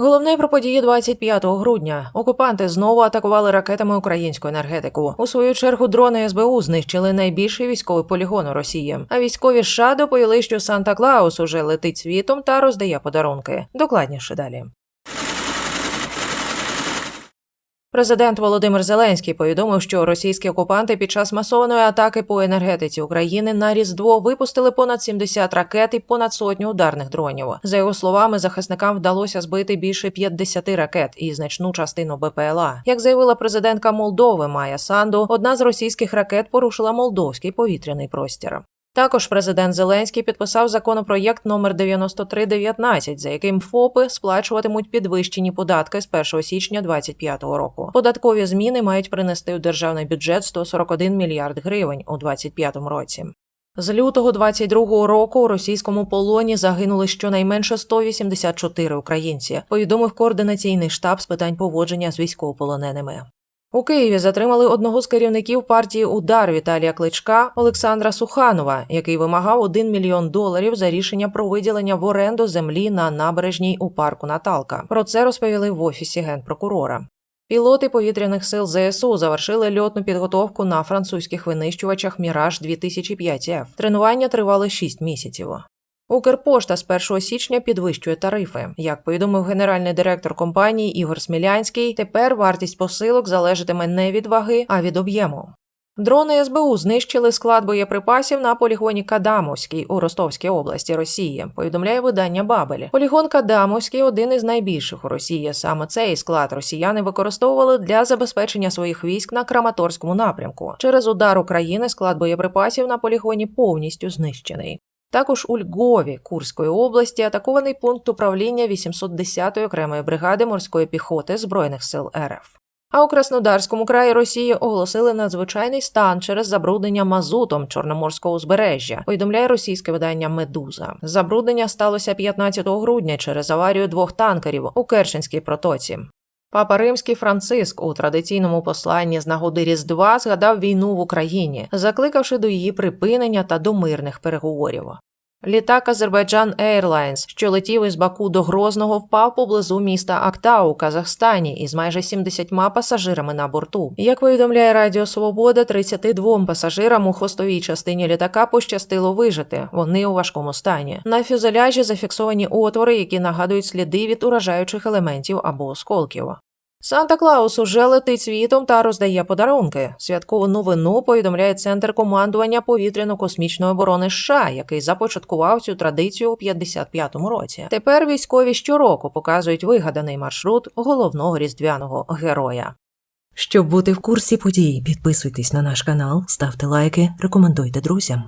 Головне про події 25 грудня. Окупанти знову атакували ракетами українську енергетику. У свою чергу дрони СБУ знищили найбільший військовий полігон у Росії. А військові США доповіли, що Санта Клаус уже летить світом та роздає подарунки. Докладніше далі. Президент Володимир Зеленський повідомив, що російські окупанти під час масованої атаки по енергетиці України на Різдво випустили понад 70 ракет і понад сотню ударних дронів. За його словами, захисникам вдалося збити більше 50 ракет і значну частину БПЛА. Як заявила президентка Молдови Майя Санду, одна з російських ракет порушила молдовський повітряний простір. Також президент Зеленський підписав законопроєкт номер 9319, за яким ФОПи сплачуватимуть підвищені податки з 1 січня 2025 року. Податкові зміни мають принести у державний бюджет 141 мільярд гривень у 2025 році. З лютого 22-го року у російському полоні загинули щонайменше 184 українці. Повідомив координаційний штаб з питань поводження з військовополоненими. У Києві затримали одного з керівників партії Удар Віталія Кличка Олександра Суханова, який вимагав 1 мільйон доларів за рішення про виділення в оренду землі на набережній у парку Наталка. Про це розповіли в офісі генпрокурора. Пілоти повітряних сил ЗСУ завершили льотну підготовку на французьких винищувачах Міраж 2005 f Тренування тривали 6 місяців. Укрпошта з 1 січня підвищує тарифи. Як повідомив генеральний директор компанії Ігор Смілянський, тепер вартість посилок залежатиме не від ваги, а від об'єму. Дрони СБУ знищили склад боєприпасів на полігоні Кадамовський у Ростовській області Росії. Повідомляє видання Бабель. Полігон Кадамовський один із найбільших у Росії. Саме цей склад росіяни використовували для забезпечення своїх військ на Краматорському напрямку. Через удар України склад боєприпасів на полігоні повністю знищений. Також у Львові Курської області атакований пункт управління 810-ї окремої бригади морської піхоти збройних сил РФ. А у Краснодарському краї Росії оголосили надзвичайний стан через забруднення мазутом чорноморського узбережжя. Повідомляє російське видання Медуза. Забруднення сталося 15 грудня через аварію двох танкерів у Керченській протоці. Папа Римський Франциск у традиційному посланні з нагоди Різдва згадав війну в Україні, закликавши до її припинення та до мирних переговорів. Літак Азербайджан Airlines, що летів із Баку до Грозного, впав поблизу міста Актау у Казахстані із майже 70 пасажирами на борту. Як повідомляє Радіо Свобода, 32 пасажирам у хвостовій частині літака пощастило вижити. Вони у важкому стані. На фюзеляжі зафіксовані отвори, які нагадують сліди від уражаючих елементів або осколків. Санта Клаус уже летить світом та роздає подарунки. Святкову новину повідомляє центр командування повітряно-космічної оборони США, який започаткував цю традицію у 55-му році. Тепер військові щороку показують вигаданий маршрут головного різдвяного героя. Щоб бути в курсі подій, підписуйтесь на наш канал, ставте лайки, рекомендуйте друзям.